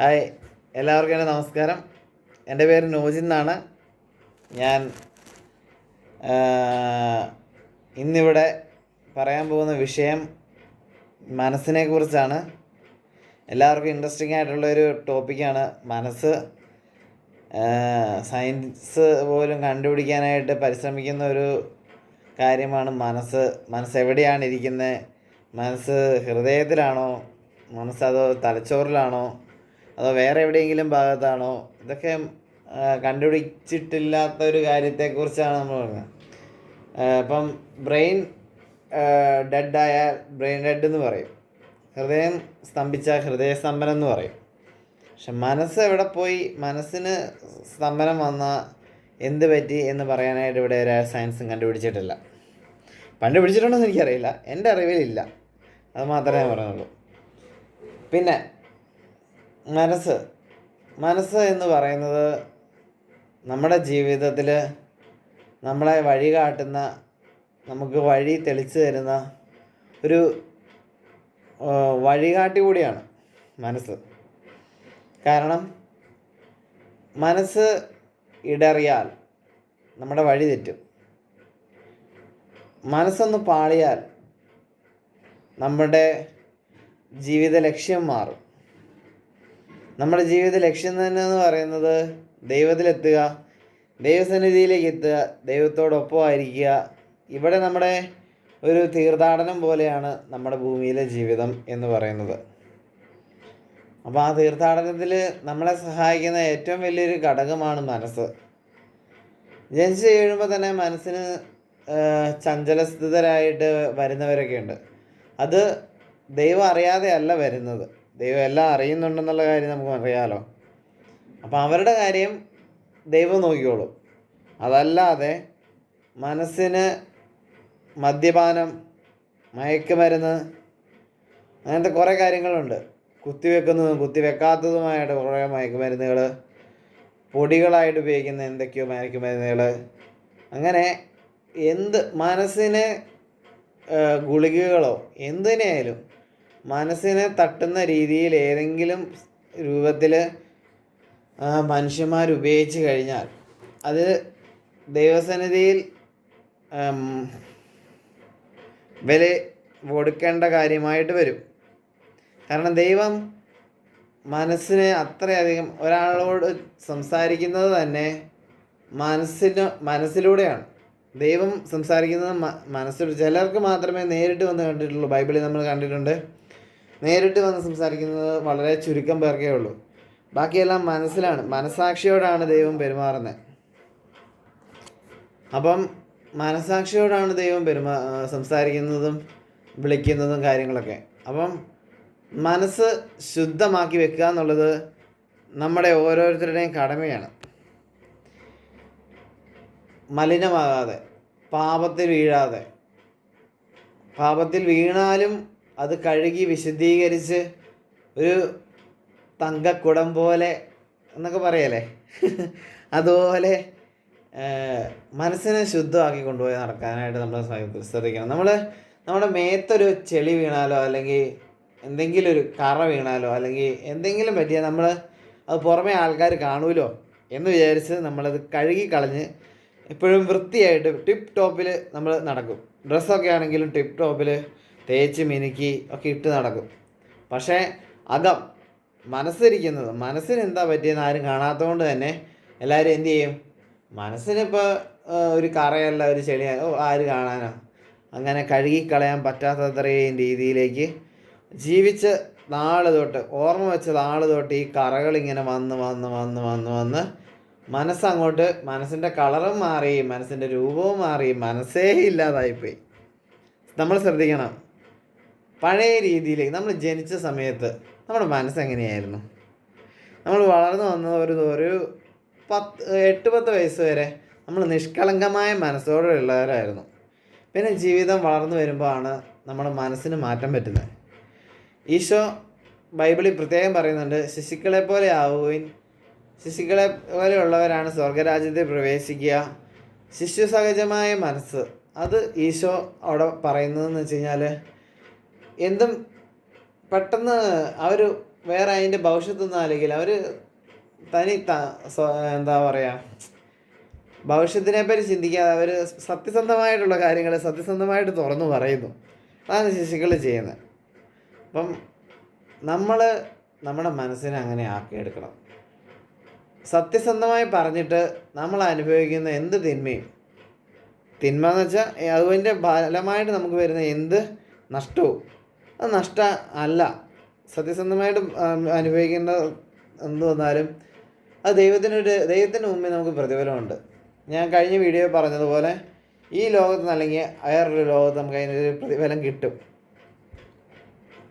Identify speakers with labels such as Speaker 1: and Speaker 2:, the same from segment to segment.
Speaker 1: Hi എല്ലാവർക്കും എന്റെ നമസ്കാരം. എന്റെ പേര് നോജിൻ എന്നാണ്. ഞാൻ ഇന്നിവിടെ പറയാൻ പോകുന്ന വിഷയം മനസ്സിനെ കുറിച്ചാണ്. എല്ലാവർക്കും ഇൻട്രസ്റ്റിംഗ് ആയിട്ടുള്ളൊരു ടോപ്പിക്കാണ് മനസ്സ്. സയൻസ് പോലും കണ്ടുപിടിക്കാനായിട്ട് പരിശ്രമിക്കുന്ന ഒരു കാര്യമാണ് മനസ്സ്. മനസ്സ് എവിടെയാണ് ഇരിക്കുന്നത് മനസ്സ് ഹൃദയത്തിലാണോ? മനസ്സ് അതോ തലച്ചോറിലാണോ? അതോ വേറെ എവിടെയെങ്കിലും ഭാഗത്താണോ? ഇതൊക്കെ കണ്ടുപിടിച്ചിട്ടില്ലാത്ത ഒരു കാര്യത്തെക്കുറിച്ചാണ് നമ്മൾ പറഞ്ഞത്. അപ്പം ബ്രെയിൻ ഡെഡായാൽ ബ്രെയിൻ ഡെഡ് എന്ന് പറയും. ഹൃദയം സ്തംഭിച്ച ഹൃദയസ്തംഭനം എന്ന് പറയും. പക്ഷെ മനസ്സ് എവിടെ പോയി? മനസ്സിന് സ്തംഭനം വന്ന എന്ത് പറ്റി എന്ന് പറയാനായിട്ട് ഇവിടെ ഒരു സയൻസും കണ്ടുപിടിച്ചിട്ടില്ല. കണ്ടുപിടിച്ചിട്ടുണ്ടോ എന്ന് എനിക്കറിയില്ല. എന്റെ അറിവിലില്ല. അത് മാത്രമേ ഞാൻ പറയുന്നുള്ളൂ പിന്നെ മനസ്സ്. മനസ്സ് എന്ന് പറയുന്നത് നമ്മുടെ ജീവിതത്തിൽ നമ്മളെ വഴി കാട്ടുന്ന നമുക്ക് വഴി തെളിച്ചു തരുന്ന ഒരു വഴികാട്ടി കൂടിയാണ് മനസ്സ്. കാരണം മനസ്സ് ഇടറിയാൽ നമ്മുടെ വഴി തെറ്റും. മനസ്സൊന്ന് പാളിയാൽ നമ്മുടെ ജീവിത ലക്ഷ്യം മാറും. നമ്മുടെ ജീവിത ലക്ഷ്യം തന്നെ എന്ന് പറയുന്നത് ദൈവത്തിലെത്തുക ദൈവസന്നിധിയിലേക്ക് എത്തുക ദൈവത്തോടൊപ്പം ആയിരിക്കുക. ഇവിടെ നമ്മുടെ ഒരു തീർത്ഥാടനം പോലെയാണ് നമ്മുടെ ഭൂമിയിലെ ജീവിതം എന്ന് പറയുന്നത്. അപ്പോൾ ആ തീർത്ഥാടനത്തിൽ നമ്മളെ സഹായിക്കുന്ന ഏറ്റവും വലിയൊരു ഘടകമാണ് മനസ്സ്. ജനിച്ചു കഴിയുമ്പോൾ തന്നെ മനസ്സിന് ചഞ്ചലസ്ഥിതരായിട്ട് വരുന്നവരൊക്കെ ഉണ്ട് അത് ദൈവം അറിയാതെ അല്ല വരുന്നത്. ദൈവം എല്ലാം അറിയുന്നുണ്ടെന്നുള്ള കാര്യം നമുക്ക് അറിയാമല്ലോ അപ്പോൾ അവരുടെ കാര്യം ദൈവം നോക്കിക്കോളും. അതല്ലാതെ മനസ്സിന് മദ്യപാനം മയക്കുമരുന്ന് അങ്ങനത്തെ കുറേ കാര്യങ്ങളുണ്ട്. കുത്തിവെക്കുന്നതും കുത്തിവെക്കാത്തതുമായിട്ട് കുറേ മയക്കുമരുന്നുകൾ പൊടികളായിട്ട് ഉപയോഗിക്കുന്ന എന്തൊക്കെയോ മയക്കുമരുന്നുകൾ അങ്ങനെ എന്ത് മനസ്സിന് ഗുളികകളോ എന്തിനായാലും മനസ്സിനെ തട്ടുന്ന രീതിയിൽ ഏതെങ്കിലും രൂപത്തിൽ മനുഷ്യന്മാർ ഉപയോഗിച്ച് കഴിഞ്ഞാൽ അത് ദൈവസന്നിധിയിൽ വില കൊടുക്കേണ്ട കാര്യമായിട്ട് വരും. കാരണം ദൈവം മനസ്സിനെ അത്രയധികം ഒരാളോട് സംസാരിക്കുന്നത് തന്നെ മനസ്സിന് മനസ്സിലൂടെയാണ്. ദൈവം സംസാരിക്കുന്നത് മനസ്സിലൂടെ. ചിലർക്ക് മാത്രമേ നേരിട്ട് വന്ന് കണ്ടിട്ടുള്ളൂ. ബൈബിളിൽ നമ്മൾ കണ്ടിട്ടുണ്ട്. നേരിട്ട് വന്ന് സംസാരിക്കുന്നത് വളരെ ചുരുക്കം പേർക്കേ ഉള്ളൂ. ബാക്കിയെല്ലാം മനസ്സിലാണ്. മനസാക്ഷിയോടാണ് ദൈവം പെരുമാറുന്നത്. അപ്പം മനസാക്ഷിയോടാണ് ദൈവം പെരുമാ സംസാരിക്കുന്നതും വിളിക്കുന്നതും കാര്യങ്ങളൊക്കെ. അപ്പം മനസ്സ് ശുദ്ധമാക്കി വെക്കുക എന്നുള്ളത് നമ്മുടെ ഓരോരുത്തരുടെയും കടമയാണ്. മലിനമാകാതെ പാപത്തിൽ വീഴാതെ. പാപത്തിൽ വീണാലും അത് കഴുകി വിശദീകരിച്ച് ഒരു തങ്കക്കുടം പോലെ എന്നൊക്കെ പറയല്ലേ? അതുപോലെ മനസ്സിനെ ശുദ്ധമാക്കി കൊണ്ടുപോയി നടക്കാനായിട്ട് നമ്മൾ ശ്രദ്ധ- ശ്രദ്ധിക്കണം നമ്മൾ നമ്മുടെ മേത്തൊരു ചെളി വീണാലോ അല്ലെങ്കിൽ എന്തെങ്കിലും ഒരു കറ വീണാലോ അല്ലെങ്കിൽ എന്തെങ്കിലും പറ്റിയാൽ നമ്മൾ അത് പുറമേ ആൾക്കാർ കാണുമല്ലോ എന്ന് വിചാരിച്ച് നമ്മളത് കഴുകി കളഞ്ഞ് എപ്പോഴും വൃത്തിയായിട്ട് ടിപ്പ് ടോപ്പിൽ നമ്മൾ നടക്കും. ഡ്രസ്സൊക്കെ ആണെങ്കിലും ടിപ്പ് ടോപ്പിൽ തേച്ച് മിനുക്കി ഒക്കെ ഇട്ട് നടക്കും. പക്ഷേ അകം മനസ്സിരിക്കുന്നത് മനസ്സിന് എന്താ പറ്റിയെന്ന് ആരും കാണാത്തതുകൊണ്ട് തന്നെ എല്ലാവരും എന്തു ചെയ്യും? മനസ്സിനിപ്പോൾ ഒരു കറയല്ല ഒരു ചെളിയ ഓ ആര് കാണാനോ? അങ്ങനെ കഴുകിക്കളയാൻ പറ്റാത്തത്രയും രീതിയിലേക്ക് ജീവിച്ച് നാൾ തൊട്ട് ഓർമ്മ വെച്ച നാൾ തൊട്ട് ഈ കറകൾ ഇങ്ങനെ വന്ന് വന്ന് വന്ന് വന്ന് വന്ന് മനസ്സങ്ങോട്ട് മനസ്സിന്റെ കളറും മാറി മനസ്സിന്റെ രൂപവും മാറി മനസ്സേ ഇല്ലാതായിപ്പോയി. നമ്മൾ ശ്രദ്ധിക്കണം. പഴയ രീതിയിലേക്ക് നമ്മൾ ജനിച്ച സമയത്ത് നമ്മുടെ മനസ്സ് എങ്ങനെയായിരുന്നു? നമ്മൾ വളർന്നു വന്ന ഒരു ഒരു പത്ത് എട്ട് പത്ത് വയസ്സ് വരെ നമ്മൾ നിഷ്കളങ്കമായ മനസ്സോടെ ഉള്ളവരായിരുന്നു പിന്നെ ജീവിതം വളർന്നു വരുമ്പോഴാണ് നമ്മുടെ മനസ്സിന് മാറ്റം പറ്റുന്നത്. ഈശോ ബൈബിളിൽ പ്രത്യേകം പറയുന്നുണ്ട് ശിശുക്കളെ പോലെ ആവുകയും ശിശുക്കളെ പോലെയുള്ളവരാണ് സ്വർഗരാജ്യത്തിൽ പ്രവേശിക്കുക. ശിശു സഹജമായ മനസ്സ് അത് ഈശോ അവിടെ പറയുന്നതെന്ന് വെച്ച് കഴിഞ്ഞാൽ എന്തും പെട്ടെന്ന് അവർ വേറെ അതിന്റെ ഭവിഷ്യത്തൊന്നും ആലോചിക്കില്ല. അവർ തനി ത എന്താ പറയുക ഭവിഷ്യത്തിനെ പറ്റി ചിന്തിക്കാതെ അവർ സത്യസന്ധമായിട്ടുള്ള കാര്യങ്ങൾ സത്യസന്ധമായിട്ട് തുറന്നു പറയുന്നു. അതാണ് ശിശുക്കൾ ചെയ്യുന്നത്. അപ്പം നമ്മൾ നമ്മുടെ മനസ്സിനെ അങ്ങനെ ആക്കിയെടുക്കണം. സത്യസന്ധമായി പറഞ്ഞിട്ട് നമ്മൾ അനുഭവിക്കുന്ന എന്ത് തിന്മയും തിന്മ എന്ന് വെച്ചാൽ അതിന്റെ ഫലമായിട്ട് നമുക്ക് വരുന്ന എന്ത് നഷ്ടവും അത് നഷ്ട അല്ല. സത്യസന്ധമായിട്ട് അനുഭവിക്കേണ്ട എന്ത് വന്നാലും അത് ദൈവത്തിനൊരു ദൈവത്തിന്റെ മുമ്പിൽ നമുക്ക് പ്രതിഫലമുണ്ട്. ഞാൻ കഴിഞ്ഞ വീഡിയോ പറഞ്ഞതുപോലെ ഈ ലോകത്ത് അല്ലെങ്കിൽ വേറൊരു ലോകത്ത് നമുക്ക് അതിനൊരു പ്രതിഫലം കിട്ടും.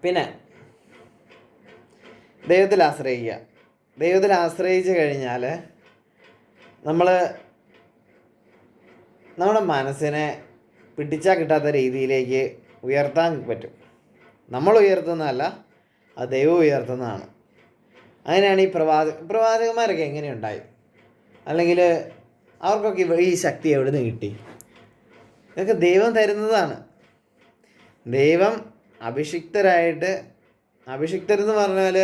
Speaker 1: പിന്നെ ദൈവത്തിൽ ആശ്രയിക്കുക. ദൈവത്തിൽ ആശ്രയിച്ച് കഴിഞ്ഞാൽ നമ്മൾ നമ്മുടെ മനസ്സിനെ പിടിച്ചാൽ കിട്ടാത്ത രീതിയിലേക്ക് ഉയർത്താൻ പറ്റും. നമ്മൾ ഉയർത്തുന്നതല്ല അത് ദൈവം ഉയർത്തുന്നതാണ്. അങ്ങനെയാണ് ഈ പ്രവാചക പ്രവാചകന്മാരൊക്കെ എങ്ങനെയുണ്ടായി? അല്ലെങ്കിൽ അവർക്കൊക്കെ ഈ ശക്തി എവിടെ നിന്ന് കിട്ടി? ഇതൊക്കെ ദൈവം തരുന്നതാണ്. ദൈവം അഭിഷിക്തരായിട്ട് അഭിഷിക്തരെന്ന് പറഞ്ഞാൽ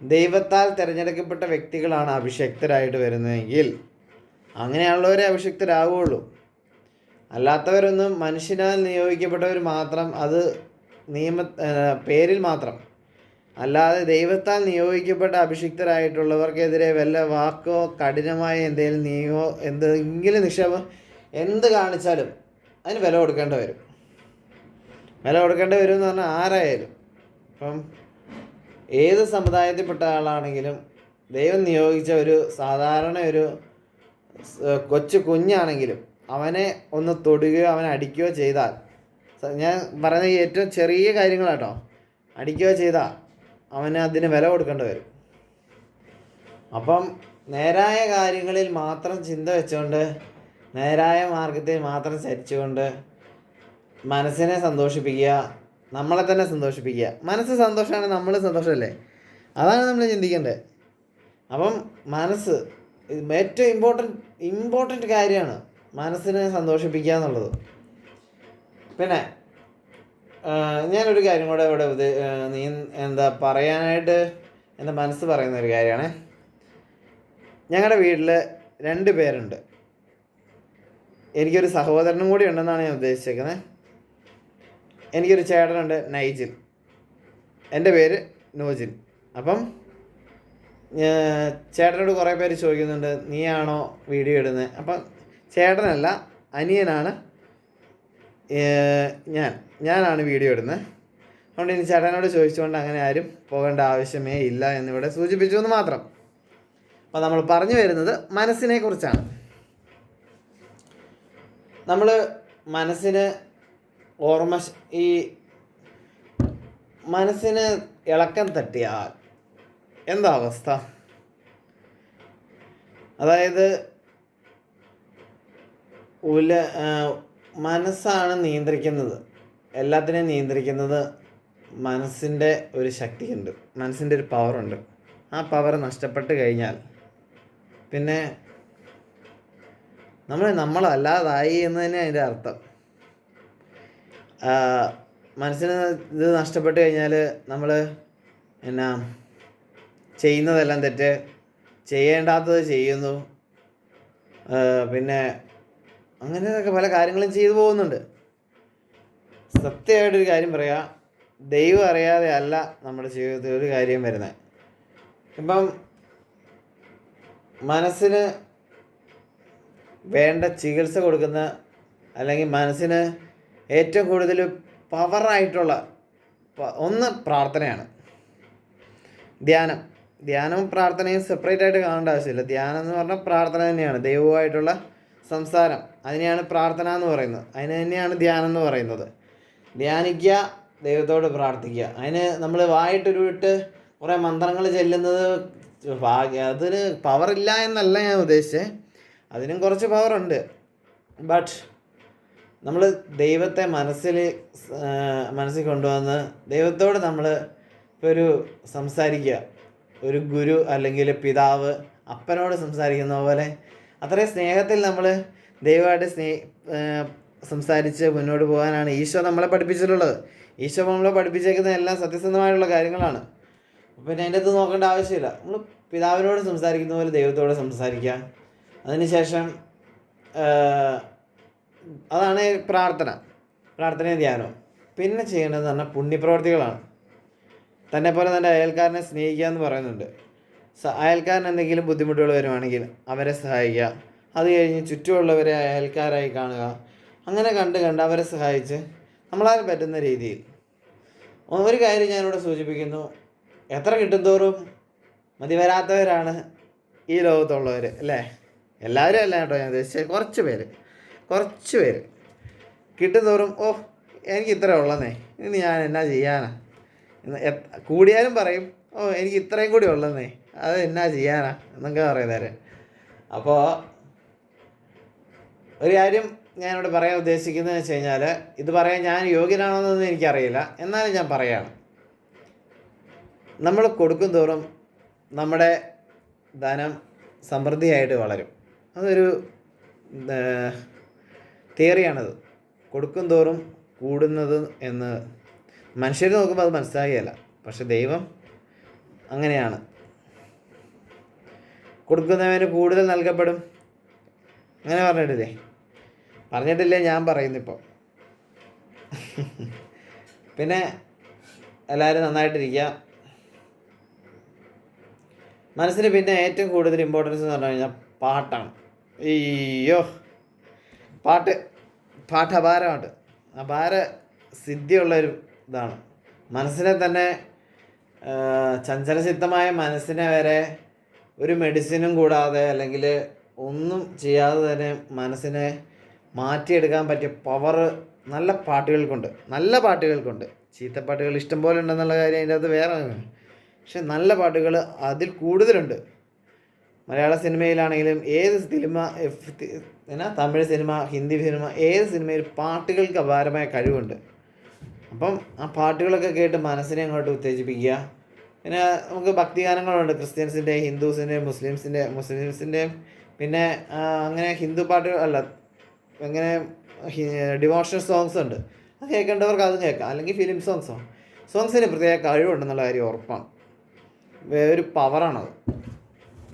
Speaker 1: ദൈവത്താൽ തിരഞ്ഞെടുക്കപ്പെട്ട വ്യക്തികളാണ് അഭിഷിക്തരായിട്ട് വരുന്നതെങ്കിൽ അങ്ങനെയുള്ളവരെ അഭിഷിക്തരാകുള്ളൂ അല്ലാത്തവരൊന്നും മനുഷ്യനാൽ നിയോഗിക്കപ്പെട്ടവർ മാത്രം അത് നിയമ പേരിൽ മാത്രം. അല്ലാതെ ദൈവത്താൽ നിയോഗിക്കപ്പെട്ട അഭിഷിക്തരായിട്ടുള്ളവർക്കെതിരെ വല്ല വാക്കോ കഠിനമായ എന്തെങ്കിലും നിയമോ എന്തെങ്കിലും നിക്ഷേപം എന്ത് കാണിച്ചാലും അതിന് വില കൊടുക്കേണ്ടി വരും. വില കൊടുക്കേണ്ടി വരും എന്ന് പറഞ്ഞാൽ ആരായാലും. ഇപ്പം ഏത് സമുദായത്തിൽപ്പെട്ട ആളാണെങ്കിലും ദൈവം നിയോഗിച്ച ഒരു സാധാരണ ഒരു കൊച്ചു കുഞ്ഞാണെങ്കിലും അവനെ ഒന്ന് തൊടുകയോ അവനെ അടിക്കുകയോ ചെയ്താൽ ഞാൻ പറയുന്ന ഏറ്റവും ചെറിയ കാര്യങ്ങളാട്ടോ. അടിക്കുകയോ ചെയ്താൽ അവന് അതിന് വില കൊടുക്കേണ്ടി വരും. അപ്പം നേരായ കാര്യങ്ങളിൽ മാത്രം ചിന്ത വെച്ചുകൊണ്ട് നേരായ മാർഗത്തിൽ മാത്രം ചരിച്ചുകൊണ്ട് മനസ്സിനെ സന്തോഷിപ്പിക്കുക നമ്മളെ തന്നെ സന്തോഷിപ്പിക്കുക. മനസ്സ് സന്തോഷമാണ് നമ്മൾ സന്തോഷമല്ലേ? അതാണ് നമ്മൾ ചിന്തിക്കേണ്ടത്. അപ്പം മനസ്സ് ഏറ്റവും ഇമ്പോർട്ടന്റ് ഇമ്പോർട്ടന്റ് കാര്യമാണ് മനസ്സിനെ സന്തോഷിപ്പിക്കുക എന്നുള്ളത്. പിന്നെ ഞാനൊരു കാര്യം കൂടെ ഇവിടെ നീ എന്താ പറയാനായിട്ട് എന്റെ മനസ്സ് പറയുന്ന ഒരു കാര്യമാണ്. ഞങ്ങളുടെ വീട്ടിൽ രണ്ട് പേരുണ്ട്. എനിക്കൊരു സഹോദരനും കൂടി ഉണ്ടെന്നാണ് ഞാൻ ഉദ്ദേശിച്ചേക്കുന്നത് എനിക്കൊരു ചേട്ടനുണ്ട് നൈജിൽ എന്റെ പേര് നോജിൽ അപ്പം ചേട്ടനോട് കുറേ പേര് ചോദിക്കുന്നുണ്ട് നീയാണോ വീഡിയോ ഇടുന്നത് അപ്പം ചേട്ടനല്ല അനിയനാണ് ഞാൻ ഞാനാണ് വീഡിയോ ഇടുന്നത്. അതുകൊണ്ട് ഇനി ചേട്ടനോട് ചോദിച്ചുകൊണ്ട് അങ്ങനെ ആരും പോകേണ്ട ആവശ്യമേ ഇല്ല എന്നിവിടെ സൂചിപ്പിച്ചു എന്ന് മാത്രം. അപ്പോൾ നമ്മൾ പറഞ്ഞു വരുന്നത് മനസ്സിനെ കുറിച്ചാണ്. നമ്മൾ മനസ്സിന് ഓർമ്മ ഈ മനസ്സിന് ഇളക്കം തട്ടിയാൽ എന്താ അവസ്ഥ? അതായത് ഉല മനസ്സാണ് നിയന്ത്രിക്കുന്നത്. എല്ലാത്തിനെയും നിയന്ത്രിക്കുന്നത് മനസ്സിന്റെ ഒരു ശക്തിയുണ്ട്. മനസ്സിന്റെ ഒരു പവറുണ്ട്. ആ പവർ നഷ്ടപ്പെട്ട് കഴിഞ്ഞാൽ പിന്നെ നമ്മൾ നമ്മളല്ലാതായി എന്ന് തന്നെ അതിന്റെ അർത്ഥം. മനസ്സിന് ഇത് നഷ്ടപ്പെട്ട് കഴിഞ്ഞാൽ നമ്മൾ എന്നാ ചെയ്യുന്നതെല്ലാം തെറ്റ്. ചെയ്യേണ്ടാത്തത് ചെയ്യുന്നു. പിന്നെ അങ്ങനെയൊക്കെ പല കാര്യങ്ങളും ചെയ്തു പോകുന്നുണ്ട്. സത്യമായിട്ടൊരു കാര്യം പറയാം ദൈവം അറിയാതെ അല്ല നമ്മുടെ ജീവിതത്തിൽ ഒരു കാര്യം വരുന്നത് ഇപ്പം മനസ്സിന് വേണ്ട ചികിത്സ കൊടുക്കുന്ന അല്ലെങ്കിൽ മനസ്സിന് ഏറ്റവും കൂടുതൽ പവറായിട്ടുള്ള ഒന്ന് പ്രാർത്ഥനയാണ്. ധ്യാനം. ധ്യാനവും പ്രാർത്ഥനയും സെപ്പറേറ്റ് ആയിട്ട് കാണേണ്ട ആവശ്യമില്ല. ധ്യാനം എന്ന് പറഞ്ഞാൽ പ്രാർത്ഥന തന്നെയാണ്. ദൈവവുമായിട്ടുള്ള സംസാരം. അതിനെയാണ് പ്രാർത്ഥന എന്ന് പറയുന്നത്. അതിന് തന്നെയാണ് ധ്യാനം എന്ന് പറയുന്നത്. ധ്യാനിക്കുക ദൈവത്തോട് പ്രാർത്ഥിക്കുക. അതിന് നമ്മൾ വായിട്ടുരുവിട്ട് കുറേ മന്ത്രങ്ങൾ ചെല്ലുന്നത് അതിന് പവറില്ല എന്നല്ല ഞാൻ ഉദ്ദേശിച്ചത് അതിനും കുറച്ച് പവറുണ്ട് ബട്ട് നമ്മൾ ദൈവത്തെ മനസ്സിൽ മനസ്സിൽ കൊണ്ടുവന്ന് ദൈവത്തോട് നമ്മൾ ഇപ്പോൾ ഒരു സംസാരിക്കുക. ഒരു ഗുരു അല്ലെങ്കിൽ പിതാവ് അപ്പനോട് സംസാരിക്കുന്ന പോലെ അത്രയും സ്നേഹത്തിൽ നമ്മൾ ദൈവമായിട്ട് സ്നേ സംസാരിച്ച് മുന്നോട്ട് പോകാനാണ് ഈശോ നമ്മളെ പഠിപ്പിച്ചിട്ടുള്ളത്. ഈശോ നമ്മളെ പഠിപ്പിച്ചേക്കുന്ന എല്ലാം സത്യസന്ധമായിട്ടുള്ള കാര്യങ്ങളാണ്. പിന്നെ അതിന്റെ അത് നോക്കേണ്ട ആവശ്യമില്ല. നമ്മൾ പിതാവിനോട് സംസാരിക്കുന്ന പോലെ ദൈവത്തോട് സംസാരിക്കുക. അതിനുശേഷം അതാണ് പ്രാർത്ഥന. പ്രാർത്ഥനയും ധ്യാനവും. പിന്നെ ചെയ്യേണ്ടതെന്ന് പറഞ്ഞാൽ പുണ്യപ്രവർത്തികളാണ്. തന്നെ പോലെ തന്റെ അയൽക്കാരനെ സ്നേഹിക്കുക എന്ന് പറയുന്നുണ്ട്. അയൽക്കാരൻ എന്തെങ്കിലും ബുദ്ധിമുട്ടുകൾ വരുവാണെങ്കിൽ അവരെ സഹായിക്കുക. അത് കഴിഞ്ഞ് ചുറ്റുമുള്ളവരെ അയൽക്കാരായി കാണുക. അങ്ങനെ കണ്ട് കണ്ട് അവരെ സഹായിച്ച് നമ്മളാൽ പറ്റുന്ന രീതിയിൽ. ഒരു കാര്യം ഞാനിവിടെ സൂചിപ്പിക്കുന്നു. എത്ര കിട്ടുന്തോറും മതി വരാത്തവരാണ് ഈ ലോകത്തുള്ളവർ അല്ലേ? എല്ലാവരും അല്ല കേട്ടോ ഞാൻ ഉദ്ദേശിച്ചത് കുറച്ച് പേര് കുറച്ച് പേര് കിട്ടുന്തോറും ഓ എനിക്ക് ഇത്ര ഉള്ളന്നേ ഇനി ഞാൻ എന്നാ ചെയ്യാനാ? കൂടിയാലും പറയും ഓ എനിക്ക് ഇത്രയും കൂടി ഉള്ളതേ അത് എന്നാ ചെയ്യാനാ? എന്നൊക്കെ പറയുന്നവര്. അപ്പോൾ ഒരു കാര്യം ഞാനിവിടെ പറയാൻ ഉദ്ദേശിക്കുന്നത് വെച്ച് കഴിഞ്ഞാൽ ഇത് പറയാൻ ഞാൻ യോഗ്യനാണെന്നൊന്നും എനിക്കറിയില്ല. എന്നാലും ഞാൻ പറയാണ്. നമ്മൾ കൊടുക്കും തോറും നമ്മുടെ ധനം സമൃദ്ധിയായിട്ട് വളരും. അതൊരു തിയറിയാണത്. കൊടുക്കും തോറും കൂടുന്നത് എന്ന് മനുഷ്യർ നോക്കുമ്പോൾ അത് മനസ്സിലാകുകയല്ല പക്ഷെ ദൈവം അങ്ങനെയാണ്. കൊടുക്കുന്നവന് കൂടുതൽ നൽകപ്പെടും. അങ്ങനെ പറഞ്ഞിട്ടില്ലേ? പറഞ്ഞിട്ടില്ലേ ഞാൻ പറയുന്നിപ്പോൾ പിന്നെ എല്ലാവരും നന്നായിട്ടിരിക്കുക മനസ്സിന് പിന്നെ ഏറ്റവും കൂടുതൽ ഇമ്പോർട്ടൻസ് എന്ന് പറഞ്ഞു കഴിഞ്ഞാൽ പാട്ടാണ്. അയ്യോ. പാട്ട് പാട്ട് അപാരമാണ് അപാര സിദ്ധിയുള്ളൊരു ഇതാണ്. മനസ്സിനെ തന്നെ ആ, ചഞ്ചലചിത്തമായ മനസ്സിനെ വരെ ഒരു മെഡിസിനും കൂടാതെ അല്ലെങ്കിൽ ഒന്നും ചെയ്യാതെ തന്നെ മനസ്സിനെ മാറ്റിയെടുക്കാൻ പറ്റിയ പവർ നല്ല പാട്ടുകൾക്കുണ്ട്. നല്ല പാട്ടുകൾക്കുണ്ട്. ചീത്ത പാട്ടുകൾ ഇഷ്ടം പോലെ ഉണ്ടെന്നുള്ള കാര്യം അതിന്റെ അകത്ത് വേറെ. പക്ഷെ നല്ല പാട്ടുകൾ അതിൽ കൂടുതലുണ്ട്. മലയാള സിനിമയിലാണെങ്കിലും ഏത് സിനിമ എന്നാ തമിഴ് സിനിമ ഹിന്ദി സിനിമ ഏത് സിനിമയിൽ പാട്ടുകൾക്ക് അപാരമായ കഴിവുണ്ട്. അപ്പം ആ പാട്ടുകളൊക്കെ കേട്ട് മനസ്സിനെ അങ്ങോട്ട് ഉത്തേജിപ്പിക്കുക. പിന്നെ നമുക്ക് ഭക്തിഗാനങ്ങളുണ്ട്. ക്രിസ്ത്യൻസിന്റെ ഹിന്ദുസിന്റെ മുസ്ലിംസിന്റെ മുസ്ലിംസിന്റെയും പിന്നെ അങ്ങനെ ഹിന്ദു പാട്ട് അല്ല അങ്ങനെ ഡിവോഷണൽ സോങ്സ് ഉണ്ട്. അത് കേൾക്കേണ്ടവർക്ക് അതും കേൾക്കാം. അല്ലെങ്കിൽ ഫിലിം സോങ്സോ സോങ്സിന് പ്രത്യേക കഴിവുണ്ടെന്നുള്ള കാര്യം ഉറപ്പാണ്. ഒരു പവറാണത്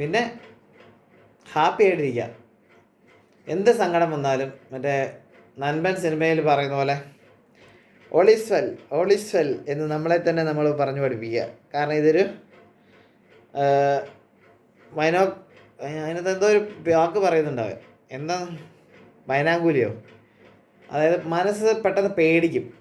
Speaker 1: പിന്നെ ഹാപ്പി ആയിട്ടിരിക്കുക. എന്ത് സങ്കടം വന്നാലും മറ്റേ നൻപൻ സിനിമയിൽ പറയുന്ന പോലെ ഓളിസ് വെൽ ഓളിസ് വെൽ എന്ന് നമ്മളെ തന്നെ നമ്മൾ പറഞ്ഞു പഠിപ്പിക്കുക. കാരണം ഇതൊരു മൈനോ അതിനകത്ത് എന്തോ ഒരു വാക്ക് പറയുന്നുണ്ടാവുക എന്താ? മൈനാങ്കൂലിയോ അതായത് മനസ്സ് പെട്ടെന്ന് പേടിക്കും.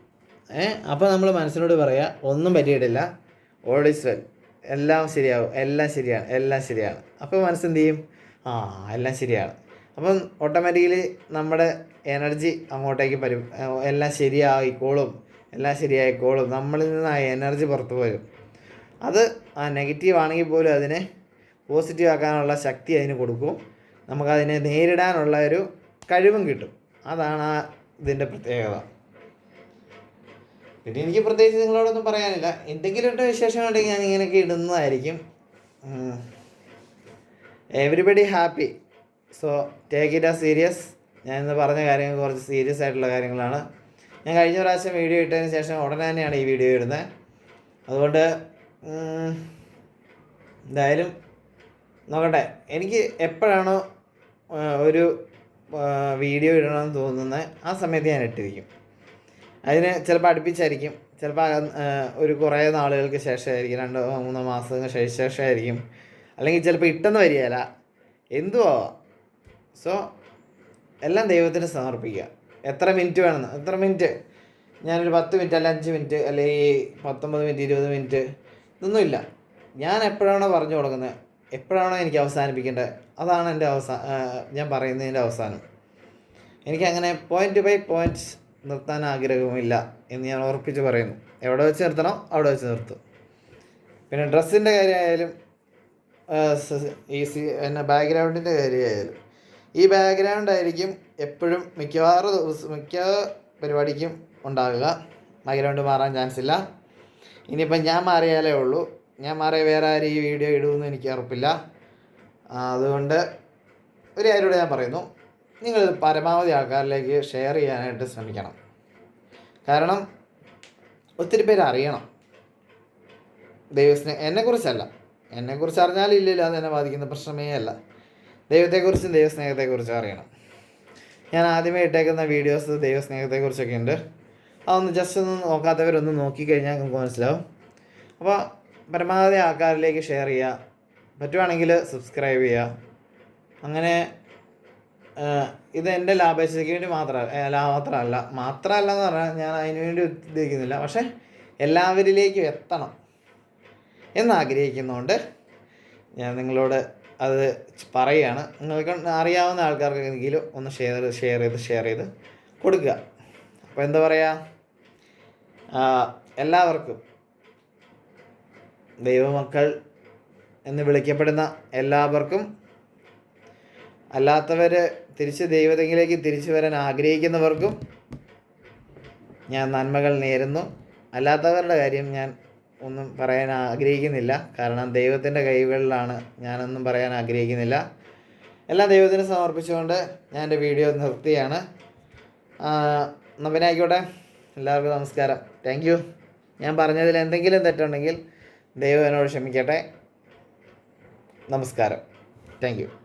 Speaker 1: ഏ? അപ്പോൾ നമ്മൾ മനസ്സിനോട് പറയുക ഒന്നും പറ്റിയിട്ടില്ല. ഓൾ ഈസ് വെൽ എല്ലാം ശരിയാവും. എല്ലാം ശരിയാണ്. എല്ലാം ശരിയാണ്. അപ്പോൾ മനസ്സെന്ത് ചെയ്യും? ആ എല്ലാം ശരിയാണ്. അപ്പം ഓട്ടോമാറ്റിക്കലി നമ്മുടെ എനർജി അങ്ങോട്ടേക്ക് വരും. എല്ലാം ശരിയായിക്കോളും. എല്ലാം ശരിയായിക്കോളും. നമ്മളിൽ നിന്ന് ആ എനർജി പുറത്തു വരും. അത് ആ നെഗറ്റീവ് ആണെങ്കിൽ പോലും അതിനെ പോസിറ്റീവ് ആക്കാനുള്ള ശക്തി അതിന് കൊടുക്കും. നമുക്കതിനെ നേരിടാനുള്ള ഒരു കഴിവും കിട്ടും. അതാണ് ആ ഇതിന്റെ പ്രത്യേകത. പിന്നെ എനിക്ക് പ്രത്യേകിച്ച് നിങ്ങളോടൊന്നും പറയാനില്ല. എന്തെങ്കിലും വിശേഷം ഉണ്ടെങ്കിൽ ഞാൻ ഇങ്ങനെയൊക്കെ ഇടുന്നതായിരിക്കും. Everybody happy so take it ആ സീരിയസ് ഞാൻ ഇന്ന് പറഞ്ഞ കാര്യങ്ങൾ കുറച്ച് സീരിയസ് ആയിട്ടുള്ള കാര്യങ്ങളാണ്. ഞാൻ കഴിഞ്ഞ പ്രാവശ്യം വീഡിയോ ഇട്ടതിന് ശേഷം ഉടനെ തന്നെയാണ് ഈ വീഡിയോ ഇടുന്നത്. അതുകൊണ്ട് എന്തായാലും നോക്കട്ടെ. എനിക്ക് എപ്പോഴാണോ ഒരു വീഡിയോ ഇടണമെന്ന് തോന്നുന്നത് ആ സമയത്ത് ഞാൻ ഇട്ടിരിക്കും. അതിന് ചിലപ്പോൾ അടുപ്പിച്ചായിരിക്കും. ചിലപ്പോൾ ഒരു കുറേ നാളുകൾക്ക് ശേഷമായിരിക്കും. രണ്ടോ മൂന്നോ മാസങ്ങൾക്ക് ശേഷം ശേഷമായിരിക്കും. അല്ലെങ്കിൽ ചിലപ്പോൾ ഇട്ടെന്ന് വരികയില്ല. എന്തുവാ? സോ എല്ലാം ദൈവത്തിന് സമർപ്പിക്കുക. എത്ര മിനിറ്റ് വേണം എത്ര മിനിറ്റ് ഞാനൊരു പത്ത് മിനിറ്റ് അല്ല അഞ്ച് മിനിറ്റ് അല്ലെങ്കിൽ പത്തൊമ്പത് മിനിറ്റ് ഇരുപത് മിനിറ്റ് ഇതൊന്നുമില്ല ഞാൻ എപ്പോഴാണോ പറഞ്ഞു കൊടുക്കുന്നത് എപ്പോഴാണോ എനിക്ക് അവസാനിപ്പിക്കേണ്ടത് അതാണ് എന്റെ അവസാന ഞാൻ പറയുന്നതിന്റെ അവസാനം. എനിക്കങ്ങനെ പോയിന്റ് ബൈ പോയിന്റ്സ് നിർത്താൻ ആഗ്രഹവുമില്ല എന്ന് ഞാൻ ഉറപ്പിച്ച് പറയുന്നു. എവിടെ വെച്ച് നിർത്തണം അവിടെ വെച്ച് നിർത്തും. പിന്നെ ഡ്രസ്സിന്റെ കാര്യമായാലും ഈ സി പിന്നെ ബാക്ക്ഗ്രൗണ്ടിന്റെ കാര്യമായാലും ഈ ബാക്ക്ഗ്രൗണ്ട് ആയിരിക്കും എപ്പോഴും മിക്കവാറും ദിവസം മിക്ക പരിപാടിക്കും ഉണ്ടാകുക. ബാക്ക്ഗ്രൗണ്ട് മാറാൻ ചാൻസ് ഇല്ല. ഇനിയിപ്പം ഞാൻ മാറിയാലേ ഉള്ളൂ. ഞാൻ മാറിയ വേറെ ആരും ഈ വീഡിയോ ഇടുമെന്ന് എനിക്ക് ഉറപ്പില്ല. അതുകൊണ്ട് ഒരു കാര്യം ഞാൻ പറയുന്നു. നിങ്ങൾ പരമാവധി ആൾക്കാരിലേക്ക് ഷെയർ ചെയ്യാനായിട്ട് ശ്രമിക്കണം. കാരണം ഒത്തിരി പേര് അറിയണം. ദൈവസ്നേഹ എന്നെക്കുറിച്ചല്ല. എന്നെക്കുറിച്ച് അറിഞ്ഞാലും ഇല്ലല്ലോ അത് എന്നെ ബാധിക്കുന്ന പ്രശ്നമേ അല്ല. ദൈവത്തെക്കുറിച്ചും ദൈവസ്നേഹത്തെക്കുറിച്ചും അറിയണം. ഞാൻ ആദ്യമേ ഇട്ടേക്കുന്ന വീഡിയോസ് ദൈവസ്നേഹത്തെക്കുറിച്ചൊക്കെ ഉണ്ട്. അതൊന്ന് ജസ്റ്റ് ഒന്ന് നോക്കാത്തവരൊന്ന് നോക്കിക്കഴിഞ്ഞാൽ നമുക്ക് മനസ്സിലാവും. അപ്പോൾ പരമാവധി ആൾക്കാരിലേക്ക് ഷെയർ ചെയ്യുക. പറ്റുവാണെങ്കിൽ സബ്സ്ക്രൈബ് ചെയ്യുക. അങ്ങനെ ഇത് എന്റെ ലാഭേച്ഛയ്ക്ക് വേണ്ടി മാത്രമല്ല മാത്രമല്ല മാത്രമല്ല എന്ന് പറഞ്ഞാൽ ഞാൻ അതിന് വേണ്ടി ഉദ്ദേശിക്കുന്നില്ല. പക്ഷേ എല്ലാവരിലേക്കും എത്തണം എന്നാഗ്രഹിക്കുന്നതുകൊണ്ട് ഞാൻ നിങ്ങളോട് അത് പറയുകയാണ് നിങ്ങൾക്ക് അറിയാവുന്ന ആൾക്കാർക്ക് ആൾക്കാർക്കെങ്കിലും ഒന്ന് ഷെയർ ഷെയർ ചെയ്ത് ഷെയർ ചെയ്ത് കൊടുക്കുക. അപ്പോൾ എന്താ പറയുക എല്ലാവർക്കും ദൈവമക്കൾ എന്ന് വിളിക്കപ്പെടുന്ന എല്ലാവർക്കും അല്ലാത്തവർ തിരിച്ച് ദൈവത്തെങ്കിലേക്ക് തിരിച്ചു വരാൻ ആഗ്രഹിക്കുന്നവർക്കും ഞാൻ നന്മകൾ നേരുന്നു. അല്ലാത്തവരുടെ കാര്യം ഞാൻ ഒന്നും പറയാൻ ആഗ്രഹിക്കുന്നില്ല. കാരണം ദൈവത്തിന്റെ കൈകളിലാണ് ഞാനൊന്നും പറയാൻ ആഗ്രഹിക്കുന്നില്ല. എല്ലാം ദൈവത്തിന് സമർപ്പിച്ചുകൊണ്ട് ഞാൻ എന്റെ വീഡിയോ നിർത്തിയാണ്. എന്നാൽ ആയിക്കോട്ടെ. എല്ലാവർക്കും നമസ്കാരം. താങ്ക് യു ഞാൻ പറഞ്ഞതിൽ എന്തെങ്കിലും തെറ്റുണ്ടെങ്കിൽ ദൈവം എന്നോട് ക്ഷമിക്കട്ടെ. നമസ്കാരം. Thank you